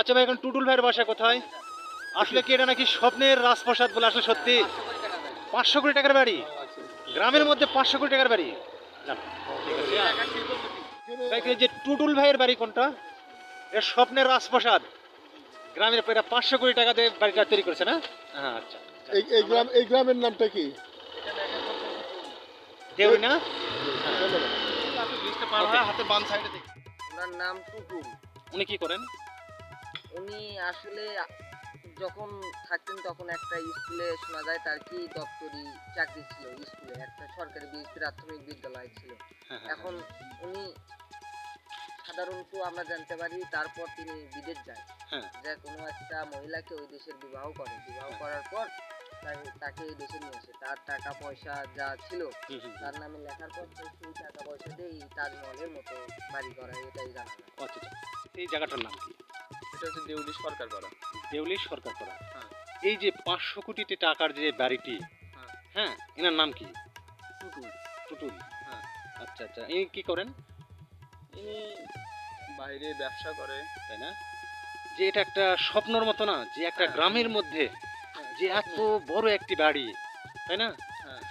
আচ্ছা ভাই এখন টুটুল ভাইয়ের বাসা কোথায়? আসলে কি এটা নাকি স্বপ্নের রাজপ্রসাদ বলে? আসলে সত্যি পাঁচশো কোটি টাকার বাড়ি? গ্রামের মধ্যে পাঁচশো কোটি টাকার বাড়ি? না, ঠিক আছে। ভাই, এই যে টুটুল ভাইয়ের বাড়ি কোনটা? এটা স্বপ্নের রাজপ্রসাদ। গ্রামের এটা পাঁচশো কোটি টাকা দিয়ে বাড়িটা তৈরি করেছে না? হ্যাঁ আচ্ছা এই এই গ্রাম এই গ্রামের নামটা কি? দেউরি না? হাতে বাম সাইডে দেখি ওনার নাম টুটুল। উনি কি করেন? উনি আসলে যখন থাকতেন তখন একটা স্কুলে শোনা যায় তার কি দপ্তরি চাকরি ছিল স্কুলে একটা সরকারি প্রাথমিক বিদ্যালয় ছিল। হ্যাঁ, এখন উনি সাধারণত আমরা জানতে পারি তারপর তিনি বিদেশ যায়। হ্যাঁ। যে কোনো একটা মহিলাকে ওই দেশের বিবাহ করে। বিবাহ করার পর তাকে- এই দেশে নিয়ে আসে। তার টাকা পয়সা যা ছিল তার নামে লেখার পর সেই টাকা পয়সা দিয়ে তাজমহলের মতো বাড়ি করা এটাই জানা। এই জায়গাটার নাম কি? এটা হচ্ছে দেউলি সরকার পাড়া দেউলি সরকার করা হ্যাঁ। এই যে পাঁচশো কোটি টাকার যে বাড়িটি হ্যাঁ। হ্যাঁ এনার নাম কি? টুটুল। টুটুল। হ্যাঁ। আচ্ছা আচ্ছা ইনি কি করেন? ইনি বাইরে ব্যবসা করে। তাই না? যে এটা একটা স্বপ্নর মতো না যে একটা হ্যাঁ। গ্রামের মধ্যে যে এত বড় একটি বাড়ি তাই না? হ্যাঁ।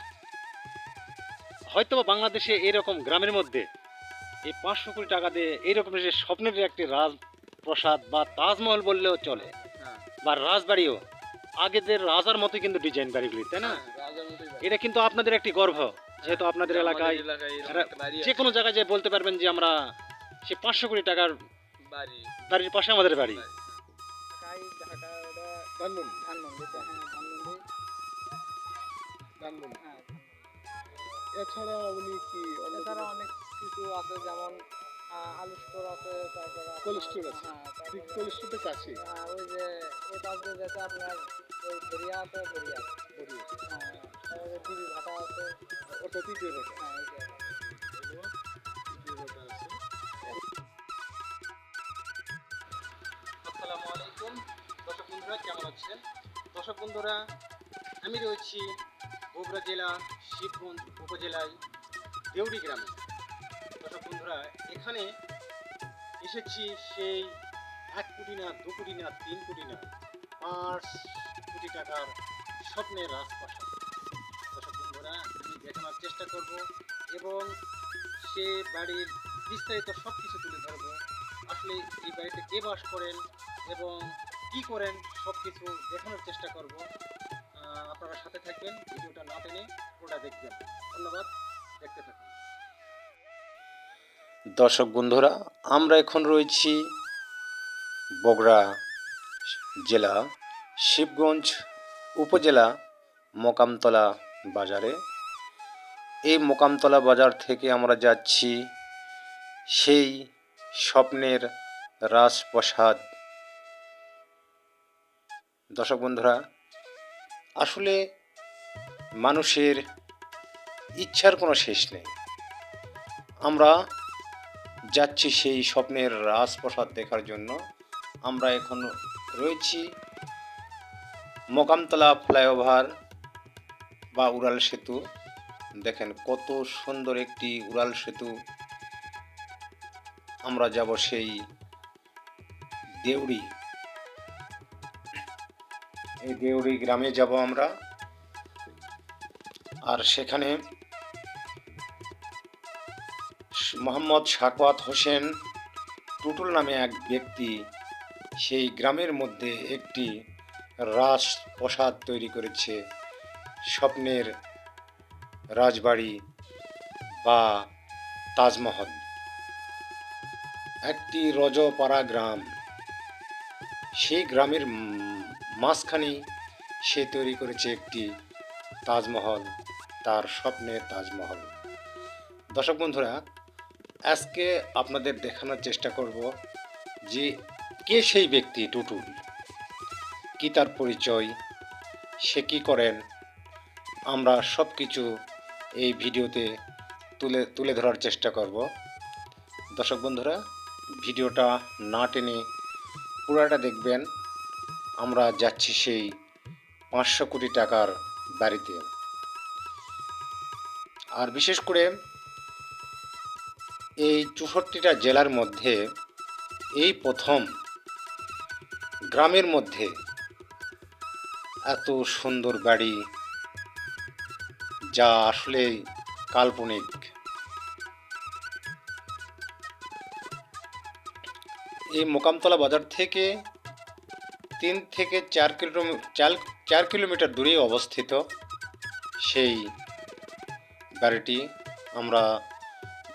হয়তো বাংলাদেশে এরকম গ্রামের মধ্যে এই পাঁচশো কোটি টাকা দিয়ে এইরকম যে স্বপ্নের একটি রাজপ্রসাদ বা তাজমহল বললেও চলে। হ্যাঁ। বা রাজবাড়িও। আগেদের রাজার মতো কিন্তু ডিজাইন বাড়িগুলি তাই না? হ্যাঁ। এটা কিন্তু আপনাদের একটি গর্ব যেহেতু আপনাদের এলাকায় যে কোনো জায়গায় যে বলতে পারবেন যে আমরা সে পাঁচশো কোটি টাকার বাড়ির পাশে আমাদের বাড়ি। হ্যাঁ। এছাড়া উনি কি এছাড়া অনেক কিছু আছে যেমন আলু স্টোর আছে তারপরে? হ্যাঁ কাছে? ওই যে এই পাশ দিয়ে যেতে আপনার ওই দরিয়া আছে দরিয়া হ্যাঁ তারপরে টিভি ভাটা আছে। ওটা দ্বিতীয় কথা হ্যাঁ আসসালামু আলাইকুম। দর্শক বন্ধুরা কেমন আছেন? দর্শক বন্ধুরা আমি রয়েছি বগুড়া জেলা শিবগঞ্জ উপজেলায় দেউড়ি গ্রামে। বন্ধুরা, এখানে এসেছি সেই এক কোটি না, দু কোটি না, তিন কোটি না, পাঁচ কোটি টাকার স্বপ্নের রাজপ্রাসাদ। দর্শক বন্ধুরা, আমি দেখানোর চেষ্টা করব এবং সে বাড়ির বিস্তারিত সব কিছু তুলে ধরবো। আসলে এই বাড়িতে কে বাস করেন এবং কি করেন সব কিছু দেখানোর চেষ্টা করব। আপনারা সাথে থাকবেন, ভিডিওটা না টেনে ওটা দেখবেন। ধন্যবাদ, দেখতে থাকুন। দর্শক বন্ধুরা, আমরা এখন রয়েছি বগড়া জেলা শিবগঞ্জ উপজেলা মোকামতলা বাজারে। এই মোকামতলা বাজার থেকে আমরা যাচ্ছি সেই স্বপ্নের রাজপ্রসাদ। দর্শক বন্ধুরা, আসলে মানুষের ইচ্ছার কোনো শেষ নেই। আমরা যাচ্ছি সেই স্বপ্নের রাজপ্রসাদ দেখার জন্য। আমরা এখন রয়েছি মোকামতলা ফ্লাইওভার বা উড়াল সেতু। দেখেন কত সুন্দর একটি উড়াল সেতু। আমরা যাব সেই দেউড়ি। এই দেউড়ি গ্রামে যাব আমরা। আর সেখানে মোহাম্মদ শাকওয়াত হোসেন টুটুল নামে এক ব্যক্তি সেই গ্রামের মধ্যে একটি রাজপ্রসাদ তৈরি করেছে। স্বপ্নের রাজবাড়ি বা তাজমহল। একটি রজপাড়া গ্রাম। সেই গ্রামের উম মাঝখানেই সে তৈরি করেছে একটি তাজমহল, তার স্বপ্নের তাজমহল। দর্শক বন্ধুরা আজকে আপনাদের দেখানোর চেষ্টা করব যে কে সেই ব্যক্তি টুটুল কি তার পরিচয়? সে কি করেন? আমরা সব কিছু এই ভিডিওতে তুলে তুলে ধরার চেষ্টা করব। দর্শক বন্ধুরা, ভিডিওটা না টেনে পুরাটা দেখবেন। আমরা যাচ্ছি সেই পাঁচশো কোটি টাকার বাড়িতে। আর বিশেষ করে এই চৌষট্টিটা জেলার মধ্যে এই প্রথম গ্রামের মধ্যে এত সুন্দর বাড়ি যা আসলে কাল্পনিক। এই মোকামতলা বাজার থেকে তিন থেকে চার কিলোমিটার চার কিলোমিটার দূরে অবস্থিত সেই বাড়িটি আমরা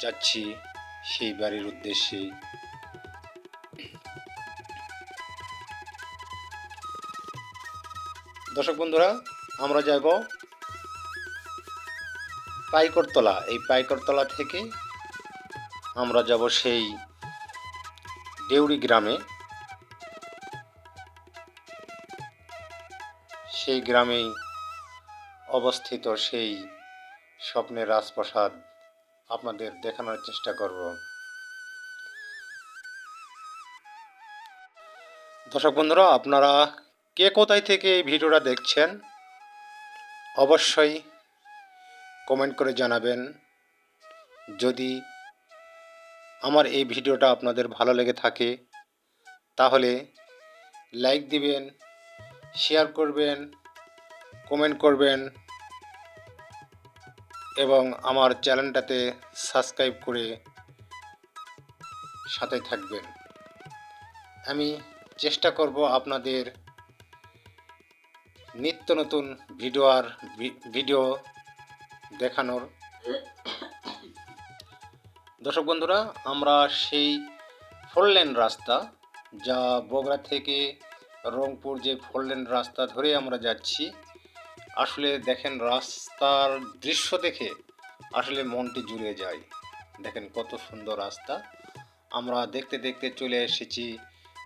যাচ্ছি। সেই বাড়ির উদ্দেশ্যে। দর্শক বন্ধুরা, আমরা যাব পাইকরতলা। এই পাইকরতলা থেকে আমরা যাব সেই দেউড়ি গ্রামে। সেই গ্রামেই অবস্থিত সেই স্বপ্নের রাজপ্রাসাদ। আপনাদের দেখানোর চেষ্টা করব। দর্শক বন্ধুরা, আপনারা কে কোথায় থেকে এই ভিডিওটা দেখছেন, অবশ্যই কমেন্ট করে জানাবেন। যদি আমার এই ভিডিওটা আপনাদের ভালো লেগে থাকে, তাহলে লাইক দিবেন, শেয়ার করবেন, কমেন্ট করবেন। এবং আমার চ্যানেলটাতে সাবস্ক্রাইব করে সাথে থাকবেন। আমি চেষ্টা করব আপনাদের নিত্য নতুন ভিডিও আর ভিডিও দেখানোর। দর্শক বন্ধুরা, আমরা সেই ফোর রাস্তা, যা বগুড়া থেকে রংপুর যে ফোর রাস্তা ধরে আমরা যাচ্ছি আসলে দেখেন, রাস্তার দৃশ্য দেখে আসলে মনটি জুড়ে যায়। দেখেন কত সুন্দর রাস্তা। আমরা দেখতে দেখতে চলে এসেছি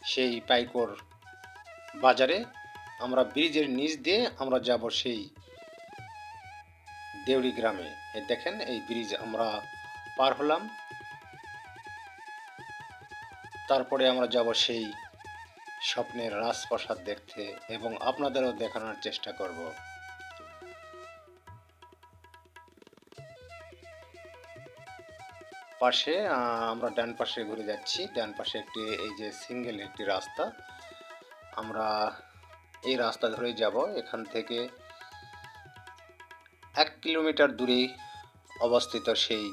সেই পাইকর বাজারে। আমরা ব্রিজের নিচ দিয়ে আমরা যাব সেই দেউড়ি গ্রামে। দেখেন, এই ব্রিজ আমরা পার হলাম। তারপরে আমরা যাব সেই স্বপ্নের রাজপ্রাসাদ দেখতে এবং আপনাদেরও দেখানোর চেষ্টা করব। পাশে আমরা ডান পাশে ঘুরে যাচ্ছি। ডান পাশে একটি, এই যে সিঙ্গেল একটি রাস্তা। আমরা এই রাস্তা ধরেই যাব। এখান থেকে এক কিলোমিটার দূরেই অবস্থিত সেই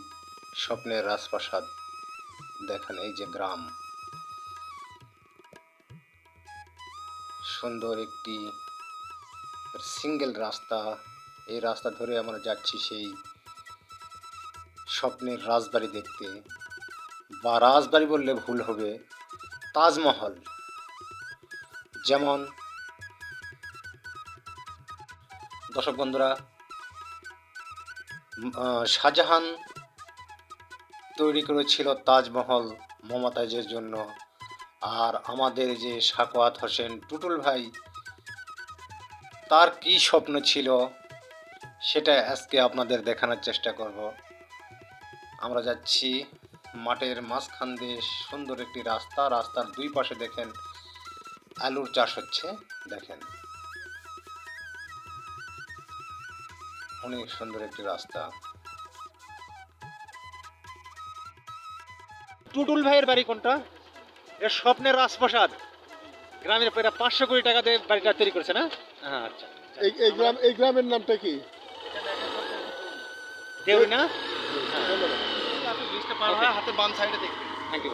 স্বপ্নের রাজপ্রাসাদ। দেখেন এই যে গ্রাম। সুন্দর একটি সিঙ্গেল রাস্তা। এই রাস্তা ধরে আমরা যাচ্ছি সেই স্বপ্নের রাজবাড়ি দেখতে বা রাজবাড়ি বললে ভুল হবে, তাজমহল। যেমন দর্শক বন্ধুরা শাহজাহান তৈরি করেছিল তাজমহল মমতাজের জন্য। আর আমাদের যে সাকোয়াত হোসেন টুটুল ভাই, তার কি স্বপ্ন ছিল, সেটা আজকে আপনাদের দেখানোর চেষ্টা করব। আমরা যাচ্ছি মাঠের মাঝখান দিয়ে সুন্দর একটি রাস্তা। রাস্তার দুই পাশে দেখেন আলুর চাষ হচ্ছে দেখেন। অনেক সুন্দর একটি রাস্তা। টুটুল ভাইয়ের বাড়ি কোনটা? এর স্বপ্নের রাজপ্রাসাদ। গ্রামের প্রায় পাঁচশো কোটি টাকা দিয়ে বাড়িটা তৈরি করেছে না? হ্যাঁ আচ্ছা এই এই গ্রাম এই গ্রামের নামটা কি? দেউড়ি না? হাতে বাম সাইডে দেখি থ্যাংক ইউ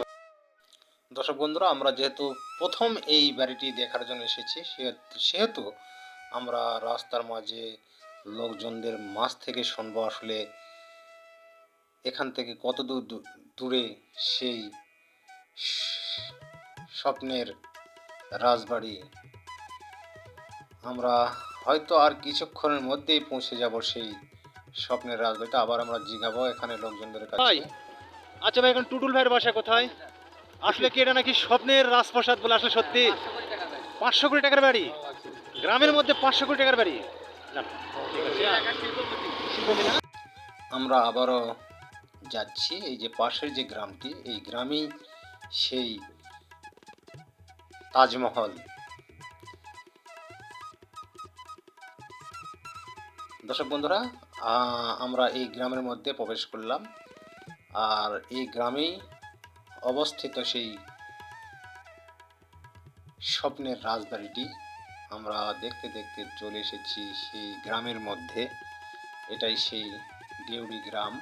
দর্শক বন্ধুরা আমরা যেহেতু প্রথম এই বাড়িটি দেখার জন্য এসেছি সেহেতু সেহেতু আমরা রাস্তার মাঝে লোকজনদের মাঝ থেকে শুনব আসলে এখান থেকে কত দূর দূরে সেই স্বপ্নের রাজবাড়ি। আমরা হয়তো আর কিছুক্ষণের মধ্যেই পৌঁছে যাব সেই স্বপ্নের রাজবাড়িটা আবার আমরা জিগাবো এখানে লোকজনদের কাছে। আচ্ছা ভাই, এখন টুটুল ভাইয়ের বাসা কোথায়? আসলে কি এটা নাকি স্বপ্নের রাজপ্রাসাদ বলে আসলে সত্যি? পাঁচশো কোটি টাকার বাড়ি? গ্রামের মধ্যে পাঁচশো কোটি টাকার বাড়ি? আমরা আবারও যাচ্ছি, এই যে পাশের যে গ্রামটি, এই গ্রামেই সেই তাজমহল। দর্শক বন্ধুরা আমরা এই গ্রামের মধ্যে প্রবেশ করলাম। আর এই গ্রামেই অবস্থিত সেই স্বপ্নের রাজবাড়িটি। আমরা দেখতে দেখতে চলে এসেছি সেই গ্রামের মধ্যে। এটাই সেই দেউড়ি গ্রাম।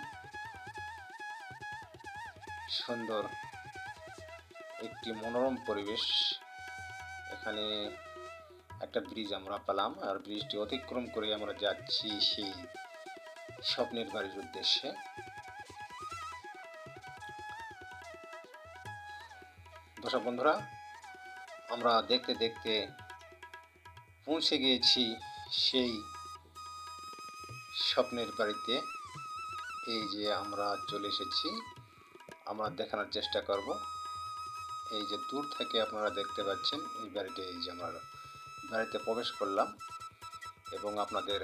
সুন্দর একটি মনোরম পরিবেশ। এখানে একটা ব্রিজ আমরা পেলাম আর ব্রিজটি অতিক্রম করে আমরা যাচ্ছি সেই স্বপ্নের বাড়ির উদ্দেশ্যে। দর্শক বন্ধুরা, আমরা দেখতে দেখতে পৌঁছে গিয়েছি সেই স্বপ্নের বাড়িতে। এই যে আমরা চলে এসেছি, আমরা দেখানোর চেষ্টা করব। এই যে দূর থেকে আপনারা দেখতে পাচ্ছেন, এই বাড়িতে এই যে আমরা বাড়িতে প্রবেশ করলাম এবং আপনাদের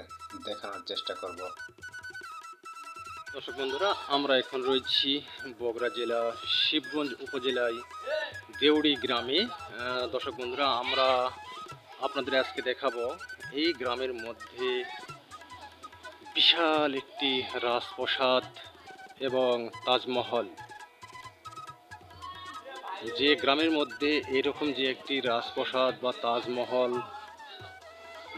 দেখানোর চেষ্টা করব। দর্শক বন্ধুরা, আমরা এখন রয়েছি বগুড়া জেলা শিবগঞ্জ উপজেলায়। দেউড়ি গ্রামে দর্শক বন্ধুরা, আমরা আপনাদের আজকে দেখাবো এই গ্রামের মধ্যে বিশাল একটি রাজপ্রসাদ এবং তাজমহল। যে গ্রামের মধ্যে এরকম যে একটি রাজপ্রসাদ বা তাজমহল,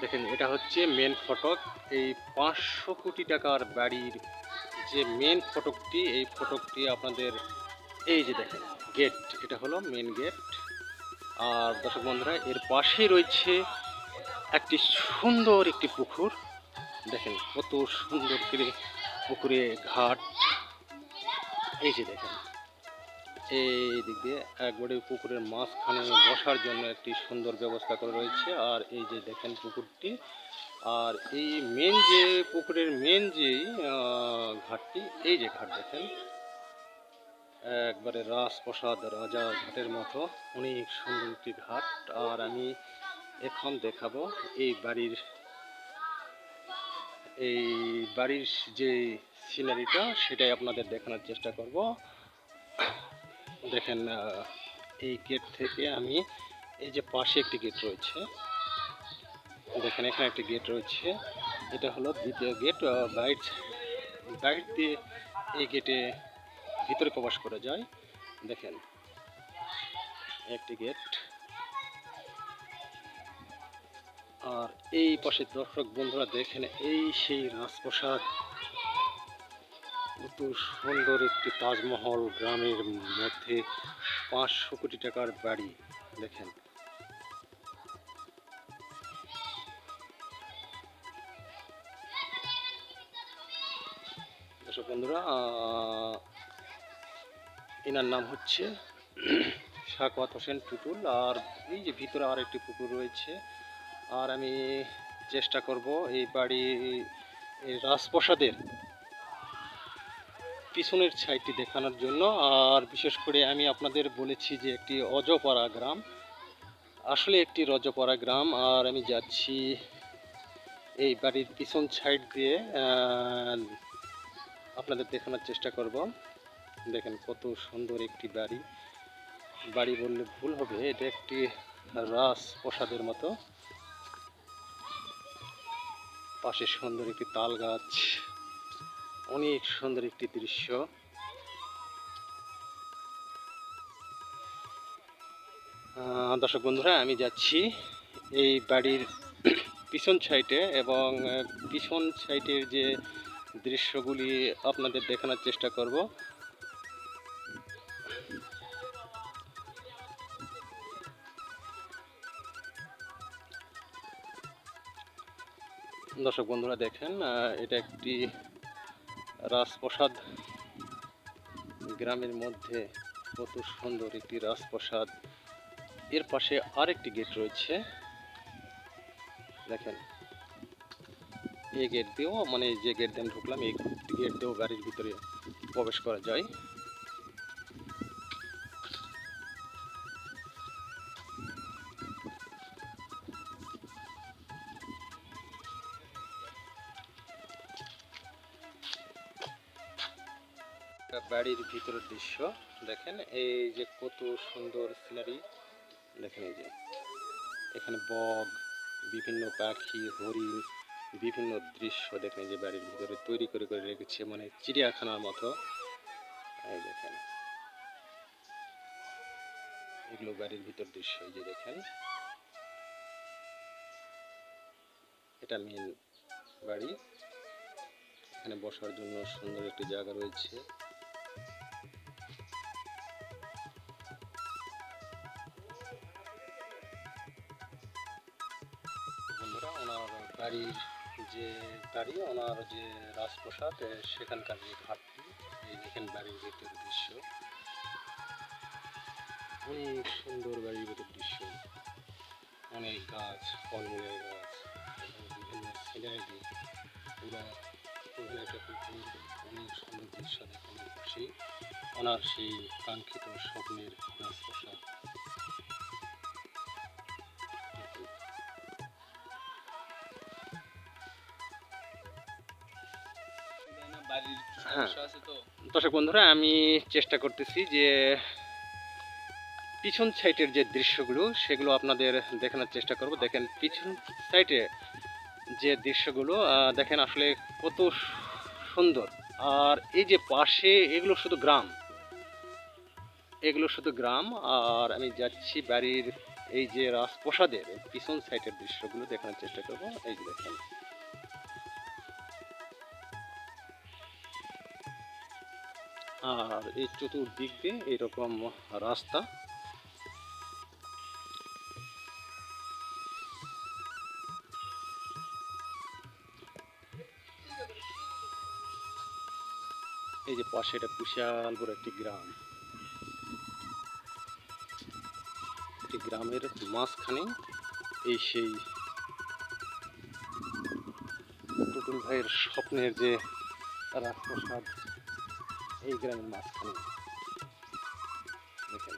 দেখেন, এটা হচ্ছে মেন ফটক। এই পাঁচশো কোটি টাকার বাড়ির যে মেন ফটকটি, এই ফটকটি আপনাদের, এই যে দেখেন গেট এটা হলো মেন গেট আর দর্শক বন্ধুরা, এর পাশে রয়েছে একটি সুন্দর একটি পুকুর। দেখেন কত সুন্দর করে পুকুরে ঘাট। এই যে দেখেন, এই দিক দিয়ে একবারে পুকুরের মাঝখানে বসার জন্য একটি সুন্দর ব্যবস্থা করা রয়েছে। আর এই যে দেখেন পুকুরটি, আর এই মেন যে পুকুরের মেন যে ঘাটটি, এই যে ঘাট দেখেন একবারে রাজপ্রসাদ রাজা ঘাটের মতো অনেক সুন্দর একটি ঘাট। আর আমি এখন দেখাবো এই বাড়ির এই বাড়ির যে সিনারিটা সেটাই আপনাদের দেখানোর চেষ্টা করব। দেখেন এই গেট থেকে আমি এই যে পাশে একটি গেট রয়েছে। দেখেন, এখানে একটি গেট রয়েছে। এটা হলো দ্বিতীয় গেট বাইট বাইট দিয়ে এই গেটে ভিতরে প্রবেশ করা যায়। দেখেন, একটি গেট। আর এই পাশে দর্শক বন্ধুরা দেখেন, এই সেই রাজপ্রসাদ। কত সুন্দর একটি তাজমহল গ্রামের মধ্যে। পাঁচশো কোটি টাকার বাড়ি, দেখেন। বন্ধুরা এনার নাম হচ্ছে শাকওয়াত হোসেন টুটুল, আর এই যে ভিতরে আর একটি পুকুর রয়েছে, আর আমি চেষ্টা করব এই বাড়ি রাজপ্রসাদের পিছনের সাইডটি দেখানোর জন্য। আর বিশেষ করে আমি আপনাদের বলেছি যে একটি অজপাড়া গ্রাম, আসলে একটি রজপাড়া গ্রাম, আর আমি যাচ্ছি এই বাড়ির পিছন সাইড দিয়ে আপনাদের দেখানোর চেষ্টা করব। দেখেন কত সুন্দর একটি বাড়ি। বাড়ি বললে ভুল হবে, এটা একটি রাস প্রসাদের মতো। পাশে সুন্দর একটি তাল গাছ, অনেক সুন্দর একটি দৃশ্য। দর্শক বন্ধুরা, আমি যাচ্ছি এই বাড়ির পিছন সাইডে এবং পিছন সাইডের যে দৃশ্যগুলি আপনাদের দেখানোর চেষ্টা করব। দর্শক বন্ধুরা দেখেন এটা একটি রাজপ্রসাদ। গ্রামের মধ্যে কত সুন্দর একটি রাজপ্রসাদ। এর পাশে আরেকটি গেট রয়েছে। দেখেন, এই গেট দিয়েও মানে যে গেট দিয়ে আমি ঢুকলাম, এই গেট দিয়েও গাড়ির ভিতরে প্রবেশ করা যায়। ভিতরের দৃশ্য, দেখেন এই যে কত সুন্দর সিনারি দেখেন এই যে, এখানে বগ বিভিন্ন পাখি, হরিণ, বিভিন্ন দৃশ্য দেখেন যে বাড়ির ভিতরে তৈরি করে করে রেখেছে মানে চিড়িয়াখানার মতো। এই দেখেন, এগুলো বাড়ির ভিতর দৃশ্য, এই যে দেখেন। এটা মেন বাড়ি। এখানে বসার জন্য সুন্দর একটি জায়গা রয়েছে। বাড়ি ওনার যে রাজপ্রসাদ সেখানকার যে ঘাটটি এই বাড়ির ভিতর দৃশ্য। অনেক সুন্দর বাড়ির ভিতর দৃশ্য। অনেক গাছ, ফলমূলের গাছ, বিভিন্ন সিনারি। পুরা একটা অনেক সুন্দর দৃশ্য দেখানো খুশি। ওনার সেই কাঙ্ক্ষিত স্বপ্নের রাজপ্রসাদ। বাড়ির হ্যাঁ। সমস্যা আছে তো? দর্শক বন্ধুরা আমি চেষ্টা করতেছি যে পিছন সাইডের যে দৃশ্যগুলো সেগুলো আপনাদের দেখানোর চেষ্টা করব। দেখেন পিছন সাইডে যে দৃশ্যগুলো দেখেন আসলে কত সুন্দর। আর এই যে পাশে এগুলো শুধু গ্রাম। এগুলো শুধু গ্রাম। আর আমি যাচ্ছি বাড়ির এই যে রাজপ্রসাদের পিছন সাইটের দৃশ্যগুলো দেখানোর চেষ্টা করব। এই যে দেখেন। আর এই চতুর্দিক দিয়ে এরকম রাস্তা। এই যে পাশে এটা বিশাল বড় একটি গ্রাম। একটি গ্রামের মাঝখানে এই সেই টুটুল ভাইয়ের স্বপ্নের যে রাজপ্রসাদ এই গ্রামের মাঝখানে। দেখেন।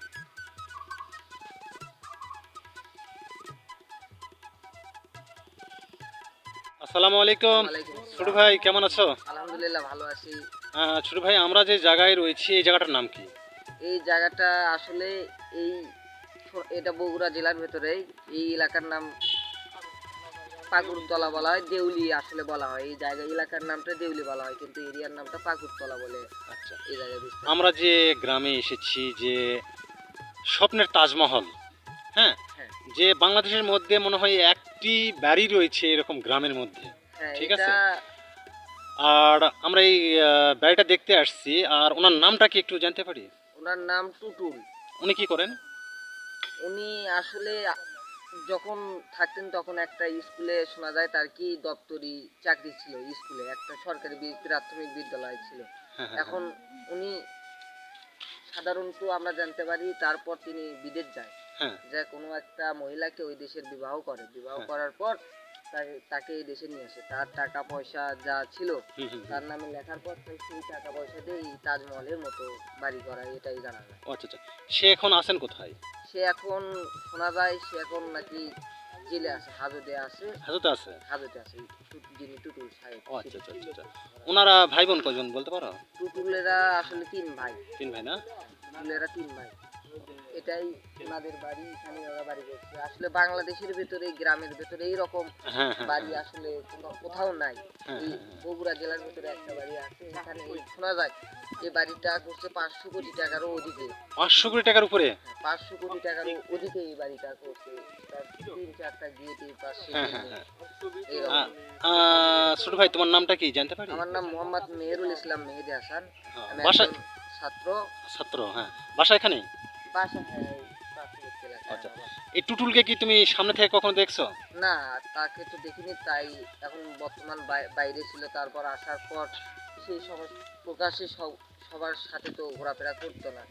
আসসালামু আলাইকুম। ছোট ভাই কেমন আছো? আলহামদুলিল্লাহ ভালো আছি। ছোট ভাই আমরা যে জায়গায় রয়েছি এই জায়গাটার নাম কি? এই জায়গাটা আসলে এই এটা বগুড়া জেলার ভেতরেই। এই এলাকার নাম পাকুড়তলা বলা হয় দেউলি আসলে বলা হয় এই জায়গা এলাকার নামটা দেউলি বলা হয় কিন্তু এরিয়ার নামটা পাকুড়তলা বলে আচ্ছা এই জায়গায়। আমরা যে গ্রামে এসেছি যে স্বপ্নের তাজমহল হ্যাঁ হ্যাঁ। যে বাংলাদেশের মধ্যে মনে হয় একটি বাড়ি রয়েছে এরকম গ্রামের মধ্যে হ্যাঁ ঠিক আছে। আর আমরা এই বাড়িটা দেখতে আসছি আর ওনার নামটা কি একটু জানতে পারি ওনার নাম টুটুল উনি কি করেন উনি আসলে যখন থাকতেন তখন একটা স্কুলে শোনা যায় তার কি দপ্তরি চাকরি ছিল স্কুলে একটা সরকারি প্রাথমিক বিদ্যালয় ছিল। হ্যাঁ, হ্যাঁ, এখন উনি সাধারণত আমরা জানতে পারি তারপর তিনি বিদেশ যায়। হ্যাঁ। যে কোনো একটা মহিলাকে ওই দেশের বিবাহ করে। বিবাহ হ্যাঁ। করার পর তাকে এই দেশে নিয়ে আসে। তার টাকা পয়সা যা ছিল। তার নামে লেখার পর সেই টাকা পয়সা দিয়ে এই তাজমহলের মতো বাড়ি করা এটাই জানা যায়। আচ্ছা আচ্ছা। সে এখন আছেন কোথায়? সে এখন শোনা যায় সে এখন নাকি জেলে আছে হাজতে আছে। হাজতে আছে? হাজতে আছে যিনি টুটুল সাহেব। আচ্ছা আচ্ছা আচ্ছা ওনারা ভাই বোন কজন বলতে পারো? টুটুলেরা আসলে তিন ভাই। তিন ভাই না? টুটুলেরা তিন ভাই। এটাই ওনাদের বাড়ি এখানে ওরা বাড়ি করছে আসলে বাংলাদেশের ভেতরে গ্রামের ভেতরে এইরকম হ্যাঁ হ্যাঁ বাড়ি আসলে কোথাও নাই। হ্যাঁ, এই হ্যাঁ, হ্যাঁ। বগুড়া জেলার ভিতরে একটা বাড়ি আছে এখানে শোনা যায় এই বাড়িটা করছে পাঁচশো কোটি টাকারও অধিকে। পাঁচশো কোটি টাকার উপরে? পাঁচশো কোটি টাকারও অধিকে এই বাড়িটা করছে। তার তিন চারটা গেট এই পাশে হ্যাঁ হ্যাঁ। হ্যাঁ ছোট ভাই তোমার নামটা কি জানতে পারি? আমার নাম মোহাম্মদ মেহেরুল ইসলাম মেহেদি হাসান। হ্যাঁ, আমি ছাত্র। ছাত্র হ্যাঁ। বাসা এখানে হ্যাঁ আচ্ছা। এই টুটুলকে কি তুমি সামনে থেকে কখনো দেখছ? না তাকে তো দেখিনি তাই এখন বর্তমান বাইরে ছিল তারপর আসার পর সেই সময় প্রকাশ্যে সব সবার সাথে তো ঘোরাফেরা করতো না।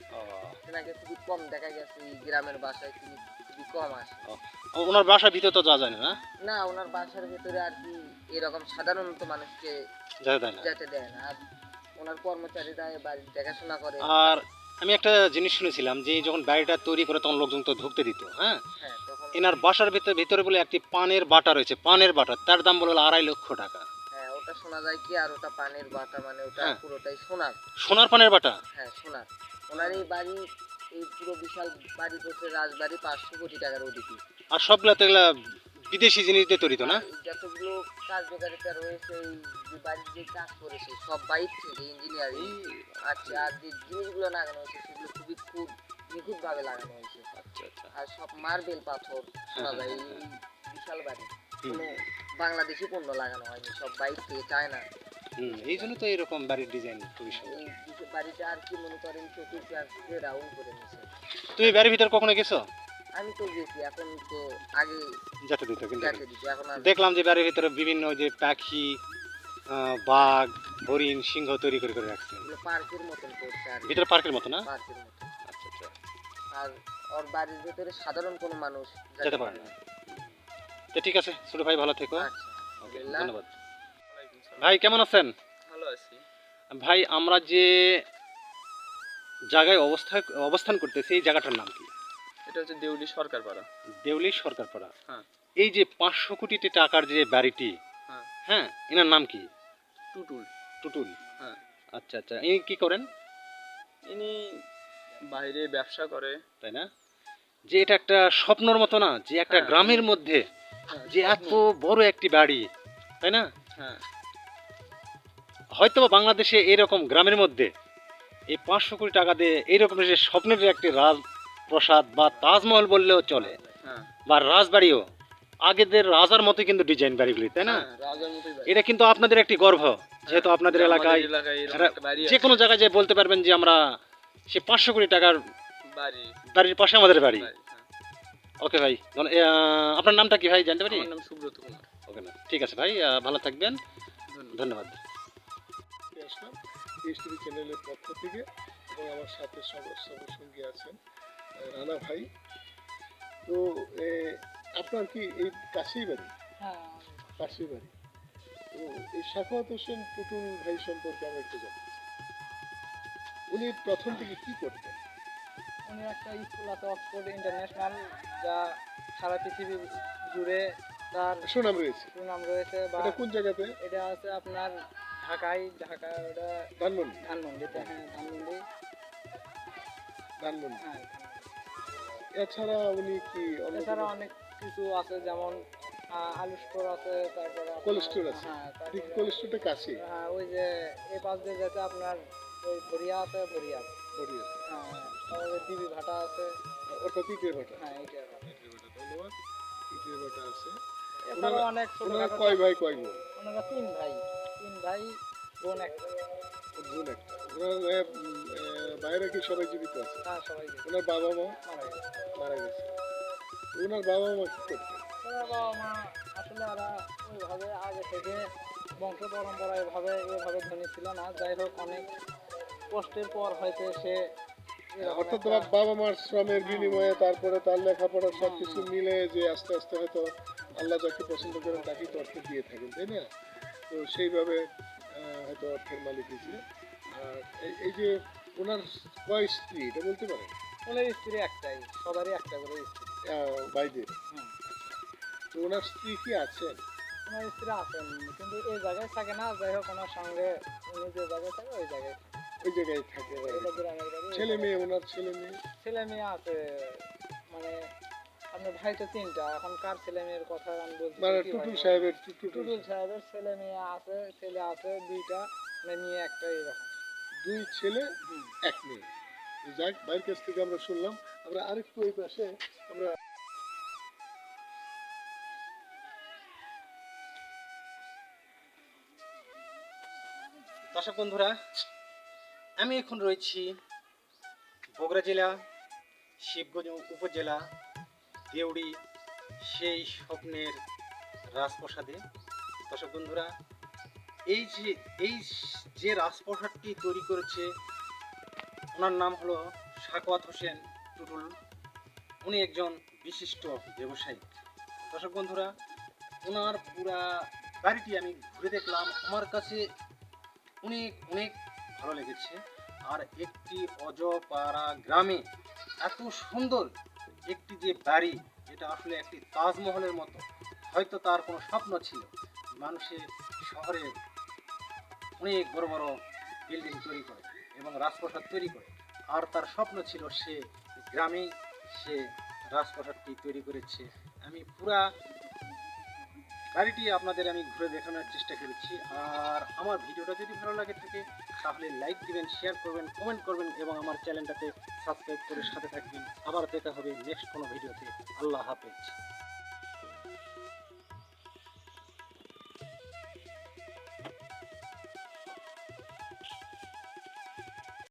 তেনাকে খুবই কম দেখা গেছে এই গ্রামের বাসায় তিনি খুবই কম আসে। ওনার বাসার ভিতরে তো যাওয়া যায় না না? ওনার বাসার ভেতরে আর কি এরকম সাধারণত মানুষকে যেতে দেয় না। আর ওনার কর্মচারীরা বাড়ির দেখাশোনা করে। আর আমি একটা জিনিস শুনেছিলাম যে যখন বাড়িটা তৈরি করে তখন লোকজন তো ঢুকতে দিত হ্যাঁ? হ্যাঁ এনার বাসার ভিতরে ভিতরে বলে একটি পানের বাটা রয়েছে পানের বাটা তার দাম বলে আড়াই লক্ষ টাকা। হ্যাঁ ওটা শোনা যায় কি আর ওটা পানের বাটা মানে ওটা হ্যাঁ। পুরোটাই সোনার। সোনার পানের বাটা? হ্যাঁ সোনার। ওনার এই বাড়ি এই পুরো বিশাল বাড়ি করছে রাজবাড়ি পাঁচশো কোটি টাকার অধিকে আর সবগুলা তো এগুলা বিদেশি জিনিস দিয়ে তৈরি তো না? যতগুলো কার্যকারিতা রয়েছে এই যে বাড়ির যে কাজ করেছে সব বাইর থেকে ইঞ্জিনিয়ারিং আচ্ছা আর যে জিনিসগুলো লাগানো হয়েছে সেগুলো খুবই খুব নিখুঁতভাবে লাগানো হয়েছে। আচ্ছা আর সব মার্বেল পাথর শোনা যায় এই বিশাল বাড়ি। কোনো বাংলাদেশি পণ্য লাগানো হয়নি সব বাইরে থেকে চায়না। এই জন্য তো এরকম বাড়ির ডিজাইন খুবই সুন্দর। বাড়িটা আর কি মনে করেন চতুর্থে রাউন্ড করে নিছে তুমি বাড়ির ভিতর কখনো গেছো? আমি তো গেছি এখন তো আগে যেতে দিত কিন্তু যাতে দিচ্ছি এখন আর দেখলাম যে বাড়ির ভিতরে বিভিন্ন যে পাখি বাঘ হরিণ সিংহ তৈরি করে করে রাখছে। এগুলো পার্কের মতন করছে আর ভিতরে পার্কের মতো না? পার্কের মতন। আচ্ছা আচ্ছা। আর ওর বাড়ির ভেতরে সাধারণ কোনো মানুষ যেতে পারে না। তো ঠিক আছে ছোট ভাই ভালো থেকো। আচ্ছা ধন্যবাদ। ভাই কেমন আছেন? ভালো আছি। ভাই আমরা যে জায়গায় অবস্থা অবস্থান করতেছি এই জায়গাটার নাম কি? এটা হচ্ছে দেউলি সরকার পাড়া। দেউলি সরকারপাড়া হ্যাঁ। এই যে পাঁচশো কোটি টাকার যে বাড়িটি হ্যাঁ। হ্যাঁ এনার নাম কি? টুটুল। টুটুল। হ্যাঁ। আচ্ছা আচ্ছা ইনি কি করেন? ইনি বাইরে ব্যবসা করে। তাই না? যে এটা একটা স্বপ্নর মতো না যে একটা হ্যাঁ। গ্রামের মধ্যে হ্যাঁ, যে এত বড় একটি বাড়ি তাই না? হ্যাঁ। হয়তো বাংলাদেশে এরকম গ্রামের মধ্যে এই পাঁচশো কোটি টাকা দিয়ে এইরকম যে স্বপ্নের একটি রাজপ্রসাদ বা তাজমহল বললেও চলে। হ্যাঁ। বা রাজবাড়িও। আগেদের রাজার মতো কিন্তু ডিজাইন বাড়িগুলি তাই না? হ্যাঁ, রাজার মতোই বাড়ি। এটা কিন্তু আপনাদের একটি গর্ব যেহেতু আপনাদের এলাকায় যে কোনো জায়গায় যে বলতে পারবেন যে আমরা সে পাঁচশো কোটি টাকার বাড়ির পাশে আমাদের বাড়ি। হ্যাঁ। ওকে ভাই আপনার নামটা কি ভাই জানতে পারি? নাম সুব্রত কুমার। ওকে না ঠিক আছে ভাই ভালো থাকবেন। ধন্যবাদ। আসলাম চ্যানেলের পক্ষ থেকে এবং আমার সাথে সবার সঙ্গে আছেন রানা ভাই। তো এ, আপনার কি এই কাছেই বাড়ি? পাশেই বাড়ি। তো এই সাখাওয়াত হোসেন টুটুল ভাই সম্পর্কে আমরা একটু জানতে। উনি প্রথম থেকে কি করতেন? উনি একটা স্কুল আছে অক্সফোর্ড ইন্টারন্যাশনাল যা সারা পৃথিবী জুড়ে তার সুনাম রয়েছে। সুনাম রয়েছে বা এটা কোন জায়গাতে? এটা আছে আপনার ঢাকায় ঢাকা ওটা ধানমন্ডি। ধানমন্ডিতে হ্যাঁ ধানমন্ডি। ধানমন্ডি। হ্যাঁ এছাড়া উনি কি এছাড়া অনেক কিছু আছে যেমন আহ, আছে তারপরে কোল্ড আছে? হ্যাঁ ঠিক তারপরে কাছে? হ্যাঁ, ওই যে এই পাশ দিয়ে যেতে আপনার ওই ভরিয়া আছে ভরিয়া বড়িয়া। হ্যাঁ তারপরে দিবি ভাটা আছে। ওটা তিতের ভাটা? হ্যাঁ ভাটা। ধন্যবাদ। ভাটা আছে। এছাড়াও অনেক ওনারা কয় ভাই কয় বোন? ওনারা তিন ভাই। তিন ভাই বোন একটা বোন একটা বাইরে কি সবাই জীবিত আছে? হ্যাঁ সবাই ওনার বাবা মা মারা গেছে। ওনার বাবা মা কি ওনার বাবা মা আসলে ওরা ওইভাবে আগে থেকে বংশ পরম্পরা এভাবে এভাবে ধনী ছিল না। যাই হোক অনেক কষ্টের পর হয়তো সে অর্থাৎ তোমার বাবা মার শ্রমের বিনিময়ে তারপরে তার লেখাপড়া সব কিছু মিলে যে আস্তে আস্তে হয়তো আল্লাহ যাকে পছন্দ করেন তাকেই তো অর্থ দিয়ে থাকেন তাই না? তো সেইভাবে হয়তো অর্থের মালিক হয়েছে আর এই যে ওনার কয় স্ত্রী এটা বলতে পারেন? ওনার স্ত্রী একটাই সবারই একটা করে স্ত্রী। বাইদের। তো ওনার স্ত্রী কি আছেন? ওনার স্ত্রী আছেন কিন্তু এই জায়গায় থাকে না যাই হোক ওনার সঙ্গে উনি যে জায়গায় থাকে ওই জায়গায় ওই জায়গায় থাকে ছেলে মেয়ে ওনার ছেলে মেয়ে? ছেলে মেয়ে আছে মানে আপনার ভাই তো তিনটা এখন কার ছেলে মেয়ের কথা আমি বলছি মানে টুটুল সাহেবের টুটুল? টুটুল সাহেবের ছেলে মেয়ে আছে ছেলে আছে দুইটা মানে মেয়ে একটা এরকম। দুই ছেলে, এক মেয়ে। যাক ভাইয়ের কাছ থেকে আমরা শুনলাম। আমরা আরেকটু ওই পাশে আমরা দর্শক বন্ধুরা, আমি এখন রয়েছি বগুড়া জেলা, শিবগঞ্জ উপজেলা, দেউড়ি, সেই স্বপ্নের রাজপ্রসাদে। দর্শক বন্ধুরা এই যে এই যে রাজপ্রসাদটি তৈরি করেছে, ওনার নাম হলো সাকওয়াত হোসেন টুটুল। উনি একজন বিশিষ্ট ব্যবসায়ী। দর্শক বন্ধুরা, ওনার পুরা বাড়িটি আমি ঘুরে দেখলাম। আমার কাছে অনেক অনেক ভালো লেগেছে। আর একটি অজপাড়া গ্রামে এত সুন্দর একটি যে বাড়ি যেটা আসলে একটি তাজমহলের মতো। হয়তো তার কোনো স্বপ্ন ছিল। মানুষের শহরে অনেক বড় বড় বিল্ডিং তৈরি করে এবং রাজপ্রসাদ তৈরি করে। আর তার স্বপ্ন ছিল সে গ্রামে সে রাজপ্রসাদটি তৈরি করেছে। আমি পুরা গাড়িটি আপনাদের আমি ঘুরে দেখানোর চেষ্টা করেছি। আর আমার ভিডিওটা যদি ভালো লাগে থাকে, তাহলে লাইক দিবেন শেয়ার করবেন কমেন্ট করবেন এবং আমার চ্যানেলটাতে সাবস্ক্রাইব করে সাথে থাকবেন। আবার দেখা হবে নেক্সট কোনো ভিডিওতে আল্লাহ হাফেজ।